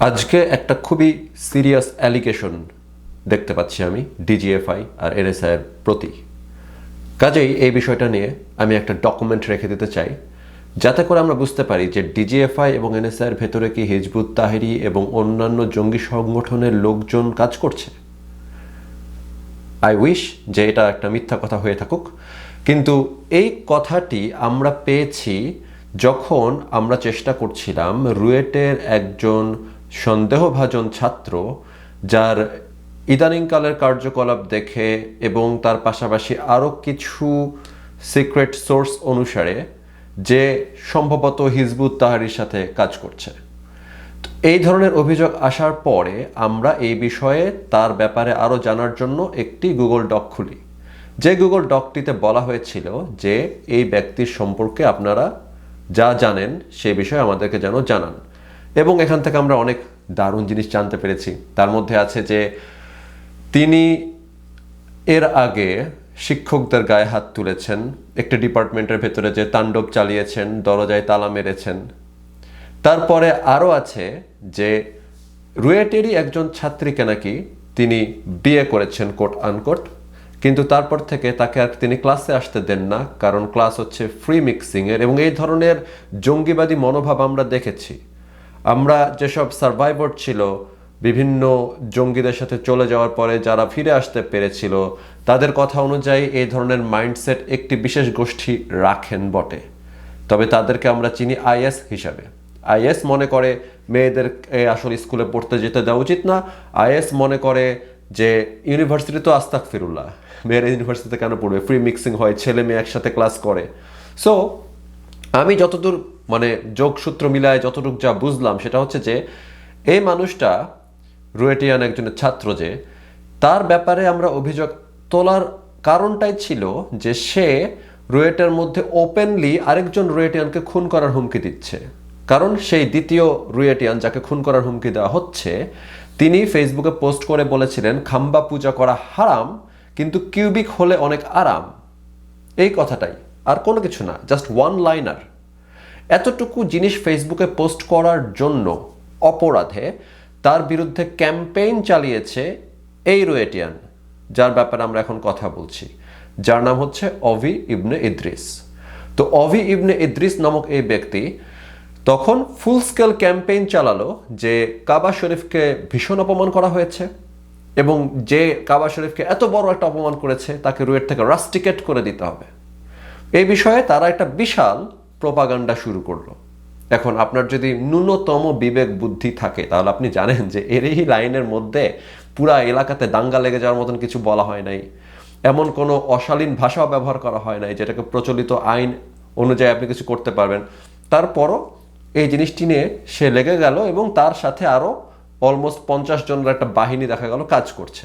আজকে একটা খুবই সিরিয়াস অ্যালিগেশন দেখতে পাচ্ছি আমি ডিজিএফআই আর এনএসআই এর প্রতি। কাজেই এই বিষয়টা নিয়ে আমি একটা ডকুমেন্ট রেখে দিতে চাই, যাতে করে আমরা বুঝতে পারি যে ডিজিএফআই এবং এনএসআই এর ভেতরে কি হিজবুত, তাহেরি এবং অন্যান্য জঙ্গি সংগঠনের লোকজন কাজ করছে। আই উইশ যে এটা একটা মিথ্যা কথা হয়ে থাকুক, কিন্তু এই কথাটি আমরা পেয়েছি যখন আমরা চেষ্টা করছিলাম রুয়েটের একজন সন্দেহভাজন ছাত্র যার ইদানিংকালের কার্যকলাপ দেখে এবং তার পাশাপাশি আরও কিছু সিক্রেট সোর্স অনুসারে যে সম্ভবত হিজবুত তাহারির সাথে কাজ করছে। এই ধরনের অভিযোগ আসার পরে আমরা এই বিষয়ে তার ব্যাপারে আরও জানার জন্য একটি গুগল ডক খুলি। যে গুগল ডকটিতে বলা হয়েছিল যে এই ব্যক্তির সম্পর্কে আপনারা যা জানেন সে বিষয়ে আমাদেরকে যেন জানান। এবং এখান থেকে আমরা অনেক দারুণ জিনিস জানতে পেরেছি। তার মধ্যে আছে যে তিনি এর আগে শিক্ষকদের গায়ে হাত তুলেছেন, একটি ডিপার্টমেন্টের ভেতরে যে তাণ্ডব চালিয়েছেন, দরজায় তালা মেরেছেন। তারপরে আরও আছে যে রুয়েটেরই একজন ছাত্রীকে নাকি তিনি বিয়ে করেছেন কোট আনকোট কিন্তু তারপর থেকে তাকে আর তিনি ক্লাসে আসতে দেন না, কারণ ক্লাস হচ্ছে ফ্রি মিক্সিংয়ের এবং এই ধরনের জঙ্গিবাদী মনোভাব আমরা দেখেছি। আমরা যেসব সার্ভাইভার ছিল, বিভিন্ন জঙ্গিদের সাথে চলে যাওয়ার পরে যারা ফিরে আসতে পেরেছিল, তাদের কথা অনুযায়ী এই ধরনের মাইন্ডসেট একটি বিশেষ গোষ্ঠী রাখেন বটে। তবে তাদেরকে আমরা চিনি আইএস হিসাবে। আইএস মনে করে মেয়েদের আসলে স্কুলে পড়তে যেতে দেওয়া উচিত না। আইএস মনে করে যে ইউনিভার্সিটি তো আস্তাক ফিরুল্লাহ মেয়েরা ইউনিভার্সিটিতে কেন পড়বে? ফ্রি মিক্সিং হয়, ছেলে মেয়ে একসাথে ক্লাস করে। সো আমি যতদূর মানে যোগসূত্র মিলায় যতটুকু যা বুঝলাম, সেটা হচ্ছে যে, এই মানুষটা রুয়েটিয়ান একজনের ছাত্র যে, তার ব্যাপারে আমরা অভিযোগ তোলার কারণটাই ছিল যে সে রুয়েটের মধ্যে ওপেনলি আরেকজন রুয়েটিয়ানকে খুন করার হুমকি দিচ্ছে। কারণ সেই দ্বিতীয় রুয়েটিয়ান যাকে খুন করার হুমকি দেওয়া হচ্ছে, তিনি ফেসবুকে পোস্ট করে বলেছিলেন, খাম্বা পূজা করা হারাম, কিন্তু কিউবিক হলে অনেক আরাম। এই কথাটাই, আর কোনো কিছু না, জাস্ট ওয়ান লাইনার এতটুকু জিনিস ফেসবুকে পোস্ট করার জন্য অপরাধে তার বিরুদ্ধে ক্যাম্পেইন চালিয়েছে এই রুয়েটিয়ান যার ব্যাপারে আমরা এখন কথা বলছি। যার নাম হচ্ছে অভি ইবনে ইদ্রিস। তো অভি ইবনে ইদ্রিস নামক এই ব্যক্তি তখন ফুল স্কেল ক্যাম্পেইন চালালো যে কাবা শরীফকে ভীষণ অপমান করা হয়েছে এবং যে কাবা শরীফকে এত বড় একটা অপমান করেছে তাকে রুয়েট থেকে রাস্টিকেট করে দিতে হবে। এই বিষয়ে তারা একটা বিশাল প্রপাগান্ডা শুরু করল। এখন আপনার যদি ন্যূনতম বিবেক বুদ্ধি থাকে, তাহলে আপনি জানেন যে এর এই লাইনের মধ্যে পুরা এলাকাতে দাঙ্গা লেগে যাওয়ার মতন কিছু বলা হয় নাই। এমন কোনো অশালীন ভাষাও ব্যবহার করা হয় নাই, যেটাকে প্রচলিত আইন অনুযায়ী আপনি কিছু করতে পারবেন। তারপরও এই জিনিসটি নিয়ে সে লেগে গেল এবং তার সাথে আরও অলমোস্ট পঞ্চাশ জনের একটা বাহিনী দেখা গেল কাজ করছে।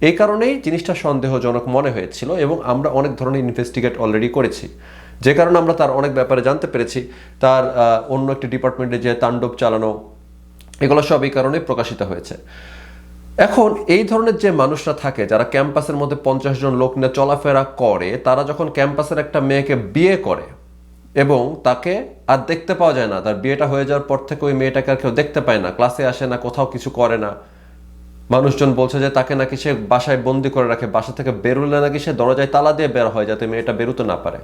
এই কারণেই জিনিসটা সন্দেহজনক মনে হয়েছিল এবং আমরা অনেক ধরনের ইনভেস্টিগেট অলরেডি করেছি। যে কারণে আমরা তার অনেক ব্যাপারে জানতে পেরেছি। তার অন্য একটি ডিপার্টমেন্টে যে তাণ্ডব চালানো, এগুলো সব এই কারণে প্রকাশিত হয়েছে। এখন এই ধরনের যে মানুষরা থাকে, যারা ক্যাম্পাসের মধ্যে পঞ্চাশ জন লোক নিয়ে চলাফেরা করে, তারা যখন ক্যাম্পাসের একটা মেয়েকে বিয়ে করে এবং তাকে আর দেখতে পাওয়া যায় না, তার বিয়েটা হয়ে যাওয়ার পর থেকে ওই মেয়েটাকে আর কেউ দেখতে পায় না, ক্লাসে আসে না, কোথাও কিছু করে না। মানুষজন বলছে যে তাকে নাকি সে বাসায় বন্দি করে রাখে, বাসা থেকে বেরোলে নাকি সে দরজায় তালা দিয়ে বের হয় যাতে মেয়েটা বেরোতে না পারে।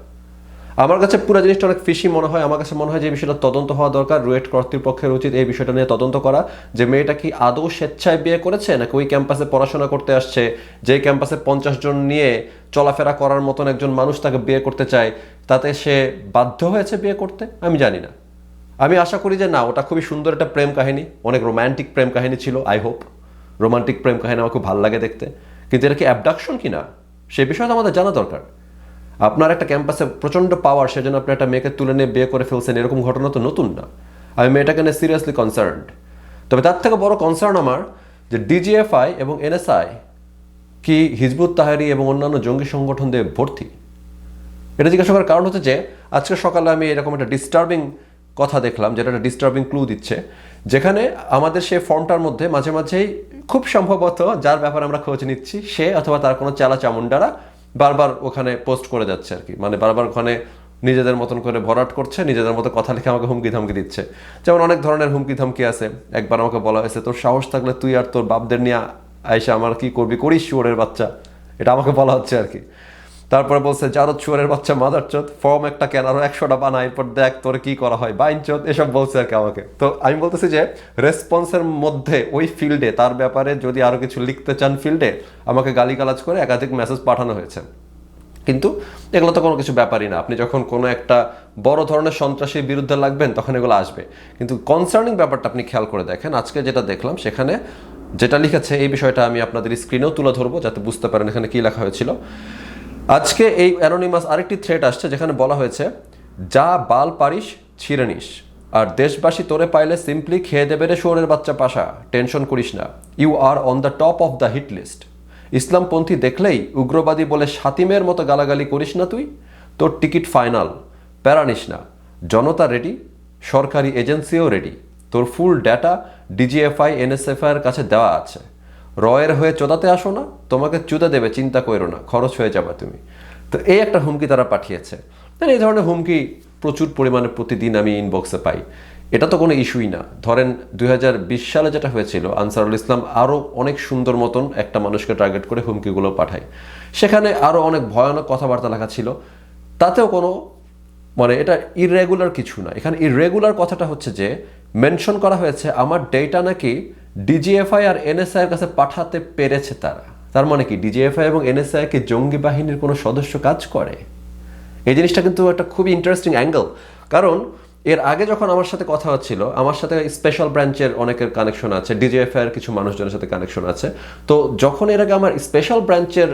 আমার কাছে পুরো জিনিসটা অনেক ফিসি মনে হয়। আমার কাছে মনে হয় যে বিষয়টা তদন্ত হওয়া দরকার। রুয়েট কর্তৃপক্ষের উচিত এই বিষয়টা নিয়ে তদন্ত করা। যে মেয়েটা কি আদৌ স্বেচ্ছায় বিয়ে করেছে, নাকি ওই ক্যাম্পাসে পড়াশোনা করতে আসছে? যে ক্যাম্পাসে পঞ্চাশ জন নিয়ে চলাফেরা করার মতন একজন মানুষ তাকে বিয়ে করতে চায়, তাতে সে বাধ্য হয়েছে বিয়ে করতে? আমি জানি না। আমি আশা করি যে না, ওটা খুবই সুন্দর একটা প্রেম কাহিনী। অনেক রোম্যান্টিক প্রেম কাহিনী ছিল আই হোপ রোমান্টিক প্রেম কাহিনী আমার খুব ভালো লাগে দেখতে। কিন্তু এটা কি অ্যাবডাকশন কি না সে বিষয়টা আমাদের জানা দরকার। আপনার একটা ক্যাম্পাসে প্রচণ্ড পাওয়ার সেজন্য আপনি একটা মেয়েকে তুলে নিয়ে বিয়ে করে ফেলছেন, এরকম ঘটনা তো নতুন না। আমি মেয়েটাকে নিয়ে সিরিয়াসলি কনসার্নড তবে তার থেকে বড় কনসার্ন আমার যে ডিজিএফআই এবং এনএসআই কি হিজবুত তাহারি এবং অন্যান্য জঙ্গি সংগঠন দিয়ে ভর্তি? এটা জিজ্ঞাসা করার কারণ হচ্ছে যে, আজকে সকালে আমি এরকম একটা ডিস্টার্বিং কথা দেখলাম, যেটা একটা ডিস্টার্বিং ক্লু দিচ্ছে, যেখানে আমাদের সেই ফর্মটার মধ্যে মাঝে মাঝেই খুব সম্ভবত যার ব্যাপারে আমরা খোঁজ নিচ্ছি, সে অথবা তার কোনো চালা চামুন্ডারা বারবার ওখানে পোস্ট করে যাচ্ছে আর কি। মানে বারবার ওখানে নিজেদের মতন করে ভরাট করছে, নিজেদের মতো কথা লিখে আমাকে হুমকি ধামকি দিচ্ছে। যেমন অনেক ধরনের হুমকি ধামকি আছে। একবার আমাকে বলা হয়েছে, তোর সাহস থাকলে তুই আর তোর বাপদের নিয়ে আইসা আমার কি করবি? করিস শুয়োরের বাচ্চা? এটা আমাকে বলা হচ্ছে আর কি। তারপরে বলছে, জারদ শুয়ারের বাচ্চা মাদার চোদ, ফর্ম একটা কেন? আরও একশোটা বানা এরপর দেখ তোর কি করা হয়। বাইন চোদ, এসব বলছে আর কি আমাকে। তো আমি বলতেছি যে রেসপন্সের মধ্যে ওই ফিল্ডে তার ব্যাপারে যদি আরও কিছু লিখতে চান ফিল্ডে আমাকে গালিগালাজ করে একাধিক মেসেজ পাঠানো হয়েছে। কিন্তু এগুলো তো কোনো কিছু ব্যাপারই না। আপনি যখন কোনো একটা বড় ধরনের সন্ত্রাসীর বিরুদ্ধে লাগবেন, তখন এগুলো আসবে। কিন্তু কনসার্নিং ব্যাপারটা আপনি খেয়াল করে দেখেন। আজকে যেটা দেখলাম, সেখানে যেটা লিখেছে, এই বিষয়টা আমি আপনাদের স্ক্রিনেও তুলে ধরবো, যাতে বুঝতে পারেন এখানে কি লেখা হয়েছিল। আজকে এই অ্যানোনিমাস আরেকটি থ্রেট আসছে, যেখানে বলা হয়েছে, যা বাল পারিস, ছিঁড়ে নিস। আর দেশবাসী তোরে পাইলে সিম্পলি খেয়ে দেবে রে শোরের বাচ্চা পাশা। টেনশন করিস না। You are on the top of the hit list ইসলামপন্থী দেখলেই উগ্রবাদী বলে সাতিমের মতো গালাগালি করিস না তুই। তোর টিকিট ফাইনাল। প্যারা নিস না। জনতা রেডি সরকারি এজেন্সিও রেডি তোর ফুল ডেটা ডিজিএফআই এনএসএফআই এর কাছে দেওয়া আছে। রয়ের হয়ে চোদাতে আসো না, তোমাকে চুদা দেবে, চিন্তা করো না, খরচ হয়ে যাবে তুমি। তো এই একটা হুমকি তারা পাঠিয়েছে। এই ধরনের হুমকি প্রচুর পরিমাণে প্রতিদিন আমি ইনবক্সে পাই। এটা তো কোনো ইস্যুই না। ধরেন দু হাজার বিশ সালে যেটা হয়েছিল, আনসারুল ইসলাম আরও অনেক সুন্দর মতন একটা মানুষকে টার্গেট করে হুমকিগুলো পাঠায়। সেখানে আরও অনেক ভয়ানক কথাবার্তা লেখা ছিল। তাতেও কোনো মানে এটা ইরেগুলার কিছু না। এখানে ইরেগুলার কথাটা হচ্ছে যে মেনশন করা হয়েছে, আমার ডেটা নাকি ডিজিএফআই আর এনএসআইয়ের কাছে পাঠাতে পেরেছে তারা। তার মানে কি? ডিজিএফআই এবং এনএসআই কি জঙ্গি বাহিনীর কোনো সদস্য কাজ করে? এই জিনিসটা কিন্তু একটা খুবই ইন্টারেস্টিং অ্যাঙ্গেল কারণ এর আগে যখন আমার সাথে কথা হচ্ছিল, আমার সাথে স্পেশাল ব্রাঞ্চের অনেকের কানেকশন আছে ডিজিএফআই এর কিছু মানুষজনের সাথে কানেকশন আছে। তো যখন এর আগে আমার স্পেশাল ব্রাঞ্চের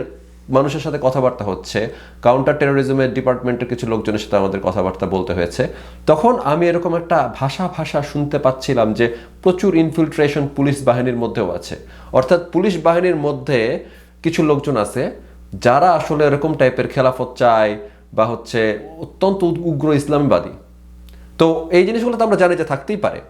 মানুষের সাথে কথাবার্তা হচ্ছে কাউন্টার টেরোরিজমের ডিপার্টমেন্টের কিছু লোকজনের সাথে আমাদের কথাবার্তা বলতে হয়েছে। তখন আমি এরকম একটা ভাষা ভাষা শুনতে পাচ্ছিলাম যে প্রচুর ইনফিল্ট্রেশন পুলিশ বাহিনীর মধ্যেও আছে। অর্থাৎ পুলিশ বাহিনীর মধ্যে কিছু লোকজন আছে, যারা আসলে এরকম টাইপের খেলাফত চায় বা হচ্ছে অত্যন্ত উগ্র ইসলামবাদী। তো এই জিনিসগুলো তো আমরা জানি যে থাকতেই পারে।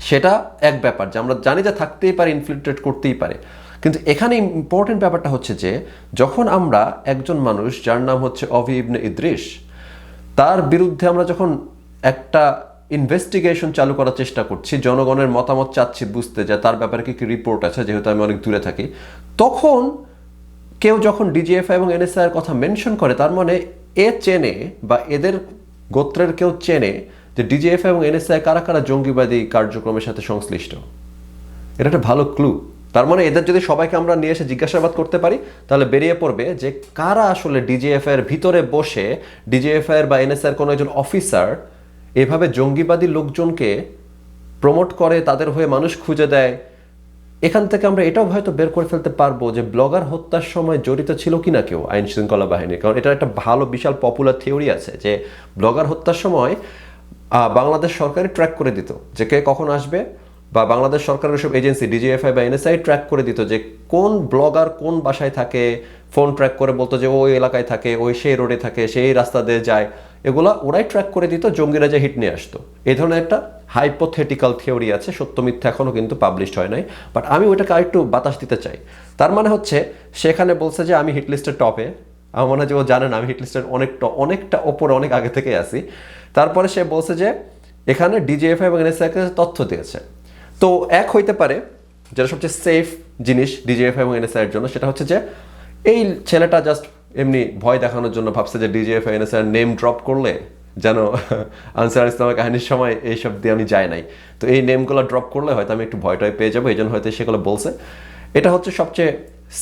সেটা এক ব্যাপার যে আমরা জানি যে থাকতেই পারে ইনফিল্ট্রেট করতেই পারে। কিন্তু এখানে ইম্পর্টেন্ট ব্যাপারটা হচ্ছে যে, যখন আমরা একজন মানুষ, যার নাম হচ্ছে অভি ইবনে ইদ্রিস, তার বিরুদ্ধে আমরা যখন একটা ইনভেস্টিগেশন চালু করার চেষ্টা করছি, জনগণের মতামত চাচ্ছি বুঝতে যে তার ব্যাপারে কি কি রিপোর্ট আছে, যেহেতু আমি অনেক দূরে থাকি, তখন কেউ যখন ডিজিএফআই এবং এনএসআই এর কথা মেনশন করে, তার মানে এ চেনে বা এদের গোত্রের কেউ চেনে যে ডিজিএফআই এবং এনএসআই কারা কারা জঙ্গিবাদী কার্যক্রমের সাথে সংশ্লিষ্ট। এটা একটা ভালো ক্লু তার মানে এদের যদি সবাইকে আমরা নিয়ে এসে জিজ্ঞাসাবাদ করতে পারি, তাহলে বেরিয়ে পড়বে যে কারা আসলে ডিজিএফআই এর ভিতরে বসে ডিজিএফআই এর বা এনএসআই এর কোনো একজন অফিসার এভাবে জঙ্গিবাদী লোকজনকে প্রমোট করে, তাদের হয়ে মানুষ খুঁজে দেয়? এখান থেকে আমরা এটাও হয়তো বের করে ফেলতে পারব যে ব্লগার হত্যার সময় জড়িত ছিল কি না কেউ আইন শৃঙ্খলা বাহিনী। কারণ এটা একটা ভালো, বিশাল পপুলার থিওরি আছে যে ব্লগার হত্যার সময় বাংলাদেশ সরকারই ট্র্যাক করে দিত যে কে কখন আসবে বা বাংলাদেশ সরকারের সব এজেন্সি, ডিজিএফআই বা এনএসআই ট্র্যাক করে দিত যে কোন ব্লগার কোন বাসায় থাকে ফোন ট্র্যাক করে বলতো যে ওই এলাকায় থাকে, ওই সেই রোডে থাকে, সেই রাস্তা দিয়ে যায়। এগুলা ওরাই ট্র্যাক করে দিত, জঙ্গিরা যে হিট নিয়ে আসতো। এই ধরনের একটা হাইপোথেটিক্যাল থিওরি আছে, সত্য মিথ্যা এখনও কিন্তু পাবলিশড হয় নাই। বাট আমি ওইটাকে আরেকটু বাতাস দিতে চাই। তার মানে হচ্ছে, সেখানে বলছে যে আমি হিটলিস্টের টপে আমার মনে হয় যে ও জানে না, আমি হিটলিস্টের অনেকটা অনেকটা ওপরে, অনেক আগে থেকে আছি। তারপরে সে বলছে যে, এখানে ডিজিএফআই এবং এনএসআইকে তথ্য দিয়েছে। তো এক হইতে পারে যেটা সবচেয়ে সেফ জিনিস ডিজিএফআই এবং এনএসআই এর জন্য, সেটা হচ্ছে যে এই ছেলেটা জাস্ট এমনি ভয় দেখানোর জন্য ভাবছে যে ডিজিএফআই এনএসআই নেম ড্রপ করলে যেন আনসার ইসলামের কাহিনীর সময় এইসব দিয়ে আমি যাই নাই। তো এই নেমগুলো ড্রপ করলে হয়তো আমি একটু ভয়টয় পেয়ে যাব এই জন্য হয়তো সেগুলো বলছে। এটা হচ্ছে সবচেয়ে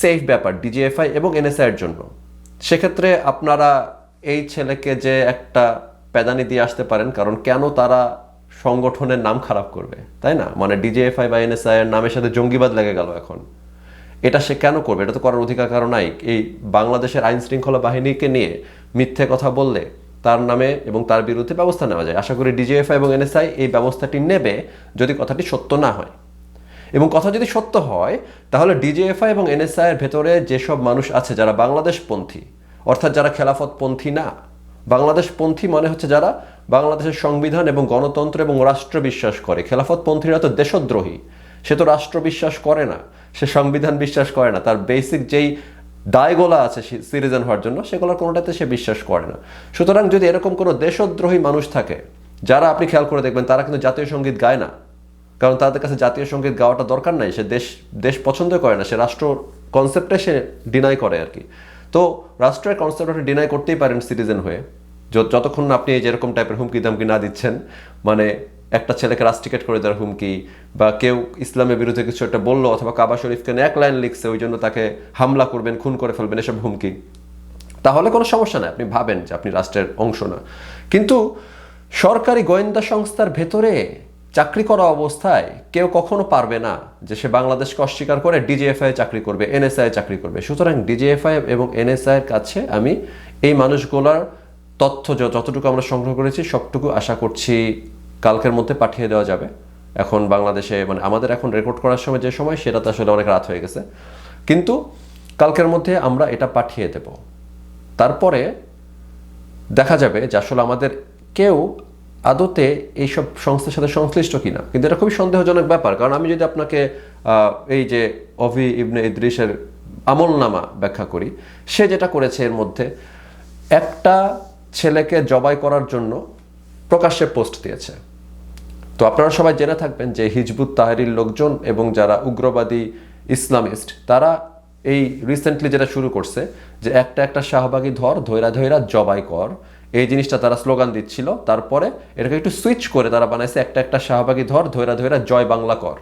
সেফ ব্যাপার ডিজিএফআই এবং এনএসআই এর জন্য। সেক্ষেত্রে আপনারা এই ছেলেকে যে একটা প্যাদানি দিয়ে আসতে পারেন, কারণ কেন তারা সংগঠনের নাম খারাপ করবে, তাই না? মানে ডিজেএফআই বা এনএসআই এর নামের সাথে জঙ্গিবাদ লেগে গেল এখন। এটা সে কেন করবে? এটা তো করার অধিকার কারণ নাই। এই বাংলাদেশের আইন শৃঙ্খলা বাহিনীকে নিয়ে মিথ্যে কথা বললে তার নামে এবং তার বিরুদ্ধে ব্যবস্থা নেওয়া যায়। আশা করি ডিজিএফআই এবং এনএসআই এই ব্যবস্থাটি নেবে যদি কথাটি সত্য না হয়। এবং কথা যদি সত্য হয়, তাহলে ডিজিএফআই এবং এনএসআই এর ভেতরে যেসব মানুষ আছে, যারা বাংলাদেশপন্থী, অর্থাৎ যারা খেলাফতপন্থী না, বাংলাদেশপন্থী মানে হচ্ছে যারা বাংলাদেশের সংবিধান এবং গণতন্ত্র এবং রাষ্ট্র বিশ্বাস করে। খেলাফতপন্থীরা তো দেশদ্রোহী। সে তো রাষ্ট্র বিশ্বাস করে না। সে সংবিধান বিশ্বাস করে না। তার বেসিক যেই দায়গোলা আছে সিটিজেন হওয়ার জন্য, সেগুলোর কোনোটাতে সে বিশ্বাস করে না। সুতরাং যদি এরকম কোনো দেশদ্রোহী মানুষ থাকে, যারা আপনি খেয়াল করে দেখবেন, তারা কিন্তু জাতীয় সংগীত গায় না। কারণ তাদের কাছে জাতীয় সংগীত গাওয়াটা দরকার নাই। সে দেশ দেশ পছন্দ করে না। সে রাষ্ট্র কনসেপ্টে সে ডিনাই করে আর কি। তো রাষ্ট্রের কনসেপ্ট ডিনাই করতেই পারেন সিটিজেন হয়ে। যতক্ষণ না আপনি যেরকম টাইপের হুমকি দামকি না দিচ্ছেন মানে একটা ছেলেকে রাস্টিকেট করে দেওয়ার হুমকি, বা কেউ ইসলামের বিরুদ্ধে কিছু একটা বলল অথবা কাবা শরীফকে এক লাইন লিখছে, ওই জন্য তাকে হামলা করবেন, খুন করে ফেলবেন, এসব হুমকি, তাহলে কোনো সমস্যা নাই। আপনি ভাবেন যে আপনি রাষ্ট্রের অংশ না। কিন্তু সরকারি গোয়েন্দা সংস্থার ভেতরে চাকরি করা অবস্থায় কেউ কখনো পারবে না যে সে বাংলাদেশকে অস্বীকার করে ডিজিএফআই চাকরি করবে এনএসআই চাকরি করবে। সুতরাং ডিজিএফআই এবং এনএসআই এর কাছে আমি এই মানুষগুলোর তথ্য যতটুকু আমরা সংগ্রহ করেছি, সবটুকু আশা করছি কালকের মধ্যে পাঠিয়ে দেওয়া যাবে। এখন বাংলাদেশে মানে আমাদের এখন রেকর্ড করার সময় যে সময়, সেটা তো আসলে অনেক রাত হয়ে গেছে। কিন্তু কালকের মধ্যে আমরা এটা পাঠিয়ে দেব। তারপরে দেখা যাবে যে আসলে আমাদের কেউ আদতে এইসব সংস্থার সাথে সংশ্লিষ্ট কিনা। কিন্তু এটা খুবই সন্দেহজনক ব্যাপার। কারণ আমি যদি আপনাকে এই যে অভি ইবনে ইদ্রিসের আমলনামা ব্যাখ্যা করি, সে যেটা করেছে এর মধ্যে, একটা ছেলেকে জবাই করার জন্য প্রকাশ্যে পোস্ট দিয়েছে। তো আপনারা সবাই জেনে থাকবেন যে হিজবুত তাহারির লোকজন এবং যারা উগ্রবাদী ইসলামিস্ট, তারা এই রিসেন্টলি যেটা শুরু করছে যে একটা একটা শাহবাগী ধর, ধৈরা ধৈরা জবাই কর। এই জিনিসটা তারা স্লোগান দিচ্ছিল। তারপরে এটাকে একটু সুইচ করে তারা বানাইছে একটা একটা শাহবাগী ধর, ধৈরা ধৈরা জয় বাংলা কর।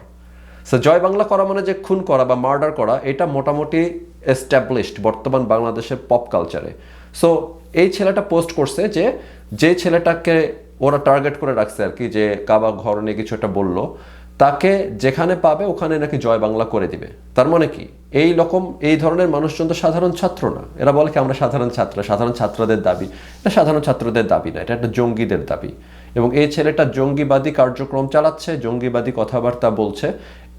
সো জয় বাংলা করা মানে যে খুন করা বা মার্ডার করা, এটা মোটামুটি এস্টাবলিশড বর্তমান বাংলাদেশের পপ কালচারে সো এই ছেলেটা পোস্ট করছে যে যে ছেলেটাকে ওরা টার্গেট করে রাখছে আর কি, যে কাবা ঘর নিয়ে কিছু একটা বলল, তাকে যেখানে পাবে ওখানে নাকি জয় বাংলা করে দিবে। তার মানে কি? এই রকম, এই ধরনের মানুষজন তো সাধারণ ছাত্র না। এরা বলে কি, আমরা সাধারণ ছাত্র, সাধারণ ছাত্রদের দাবি। এটা সাধারণ ছাত্রদের দাবি না, এটা একটা জঙ্গিদের দাবি। এবং এই ছেলেটা জঙ্গিবাদী কার্যক্রম চালাচ্ছে, জঙ্গিবাদী কথাবার্তা বলছে।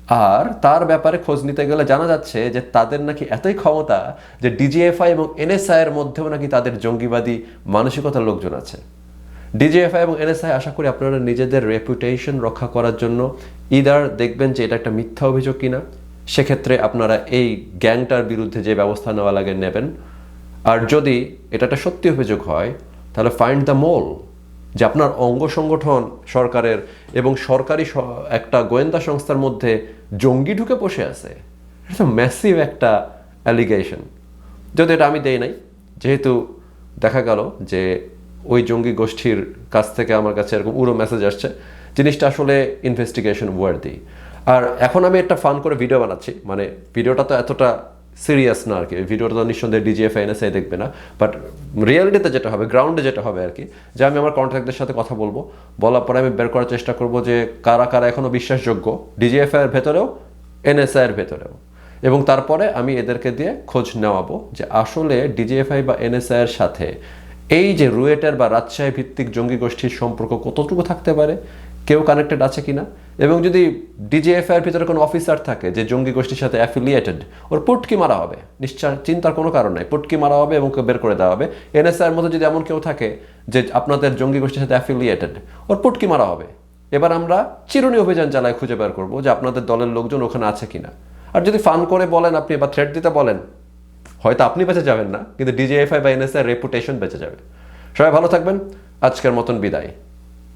আর তার ব্যাপারে খোঁজ নিতে গেলে জানা যাচ্ছে যে তাদের নাকি এতই ক্ষমতা যে ডিজিএফআই এবং এনএসআই এর মধ্যেও নাকি তাদের জঙ্গিবাদী মানসিকতার লোকজন আছে। ডিজিএফআই এবং এনএসআই আশা করি আপনারা নিজেদের রেপুটেশন রক্ষা করার জন্য ইদার দেখবেন যে এটা একটা মিথ্যা অভিযোগ কিনা, সেক্ষেত্রে আপনারা এই গ্যাংটার বিরুদ্ধে যে ব্যবস্থা নেওয়া লাগে নেবেন। আর যদি এটা একটা সত্যি অভিযোগ হয়, তাহলে ফাইন্ড দ্য মোল যে আপনার অঙ্গ সংগঠন সরকারের এবং সরকারি একটা গোয়েন্দা সংস্থার মধ্যে জঙ্গি ঢুকে বসে আছে। এটা ম্যাসিভ একটা অ্যালিগেশন যদি এটা আমি দেই নাই, যেহেতু দেখা গেল যে ওই জঙ্গি গোষ্ঠীর কাছ থেকে আমার কাছে এরকম উড়ো মেসেজ আসছে, জিনিসটা আসলে ইনভেস্টিগেশন ওয়ার্দি আর এখন আমি একটা ফান করে ভিডিও বানাচ্ছি মানে ভিডিওটা তো এতটা সিরিয়াস না আর কি। ভিডিওটা তো নিঃসন্দেহে ডিজিএফ এনএসআই দেখবে না। বাট রিয়ালিটিতে যেটা হবে গ্রাউন্ডে যেটা হবে আর কি, যে আমি আমার কন্ট্রাক্টদের সাথে কথা বলব। বলার পরে আমি বের করার চেষ্টা করব যে কারা কারা এখনও বিশ্বাসযোগ্য ডিজিএফআই এর ভেতরেও এনএসআই এর ভেতরেও। এবং তারপরে আমি এদেরকে দিয়ে খোঁজ নেওয়াবো যে আসলে ডিজিএফআই বা এনএসআই এর সাথে এই যে রুয়েটার বা রাজশাহী ভিত্তিক জঙ্গি গোষ্ঠীর সম্পর্ক কতটুকু থাকতে পারে, কেউ কানেক্টেড আছে কিনা এবং যদি ডিজিএফআই এর ভিতরে কোনো অফিসার থাকে যে জঙ্গি গোষ্ঠীর সাথে অ্যাফিলিয়েটেড ওর পুটকি মারা হবে। নিশ্চয় চিন্তার কোনো কারণ নাই। পুটকি মারা হবে এবং বের করে দেওয়া হবে। এনএসআই এর মধ্যে যদি এমন কেউ থাকে যে আপনাদের জঙ্গি গোষ্ঠীর সাথে অ্যাফিলিয়েটেড ওর পুটকি মারা হবে। এবার আমরা চিরুনি অভিযান চালায় খুঁজে বের করব যে আপনাদের দলের লোকজন ওখানে আছে কিনা। আর যদি ফান করে বলেন আপনি বা থ্রেট দিতে বলেন, হয়তো আপনি বেঁচে যাবেন না, কিন্তু ডিজিএফআই বা এনএসআই রেপুটেশন বেঁচে যাবে। সবাই ভালো থাকবেন। আজকের মতন বিদায়।